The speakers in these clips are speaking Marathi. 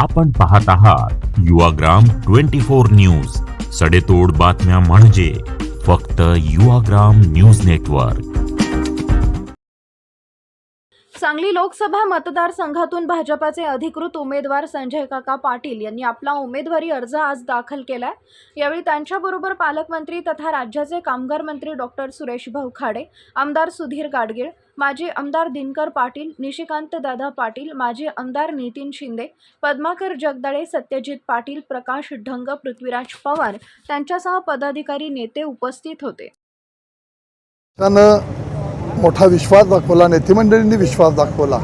आपण पाहत आहात युवाग्राम ट्वेंटी फोर न्यूज. सडेतोड बातम्या म्हणजे फक्त युवाग्राम न्यूज नेटवर्क. सांगली लोकसभा मतदारसंघातून भाजपाचे अधिकृत उमेदवार संजय काका पाटील यांनी आपला उमेदवारी अर्ज आज दाखल केलाय. यावेळी त्यांच्याबरोबर पालकमंत्री तथा राज्याचे कामगार मंत्री डॉक्टर सुरेश भाऊ खाडे आमदार सुधीर गाडगीळ माजी आमदार दिनकर पाटील निशिकांत दादा पाटील माजी आमदार नितीन शिंदे पद्माकर जगदाळे सत्यजित पाटील प्रकाश ढंग पृथ्वीराज पवार त्यांच्यासह पदाधिकारी नेते उपस्थित होते. मोठा विश्वास दाखवला नेतेमंडळींनी विश्वास दाखवला.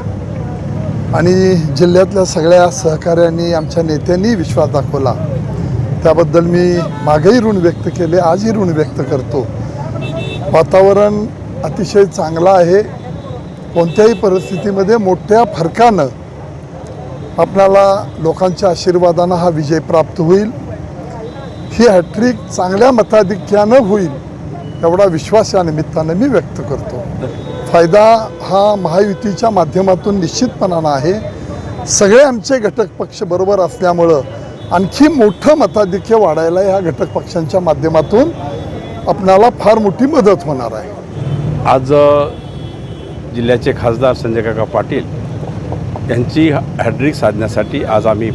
आणि जिल्ह्यातल्या सगळ्या सहकाऱ्यांनी आमच्या नेत्यांनी विश्वास दाखवला. त्याबद्दल मी मागेही ऋण व्यक्त केले आजही ऋण व्यक्त करतो. वातावरण अतिशय चांगलं आहे. कोणत्याही परिस्थितीमध्ये मोठ्या फरकानं आपणाला लोकांच्या आशीर्वादानं हा विजय प्राप्त होईल. ही हॅट्रिक चांगल्या मताधिक्यानं होईल. एवढा विश्वास या निमित्तानं मी व्यक्त करतो. फायदा हा महायुतीच्या माध्यमातून निश्चितपणानं आहे. सगळे आमचे घटक पक्ष बरोबर असल्यामुळं आणखी मोठं मताधिक्य वाढायला ह्या घटक पक्षांच्या माध्यमातून आपणाला फार मोठी मदत होणार आहे. आज जिल्ह्याचे खासदार संजय काका पाटील यांची हॅड्रिक साधण्यासाठी आज आम्ही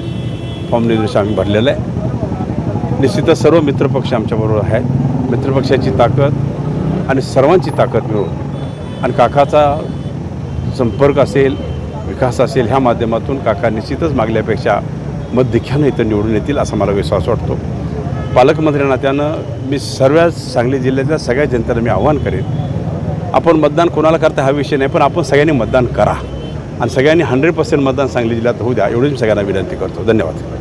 फॉर्म निर्देश आम्ही भरलेला आहे. निश्चितच सर्व मित्रपक्ष आमच्याबरोबर आहेत. मित्रपक्षाची ताकद आणि सर्वांची ताकद मिळून आणि काकाचा संपर्क असेल विकास असेल ह्या माध्यमातून काका निश्चितच मागल्यापेक्षा मतधिक्यानं इथं निवडून येतील असा मला विश्वास वाटतो. पालकमंत्री नात्यानं मी सर्व सांगली जिल्ह्यातल्या सगळ्या जनतेला मी आव्हान करेन आपण मतदान कोणाला करता हा विषय नाही पण आपण सगळ्यांनी मतदान करा. आणि सगळ्यांनी हंड्रेड पर्सेंट मतदान सांगली जिल्ह्यात होऊ द्या एवढीच मी सगळ्यांना विनंती करतो. धन्यवाद.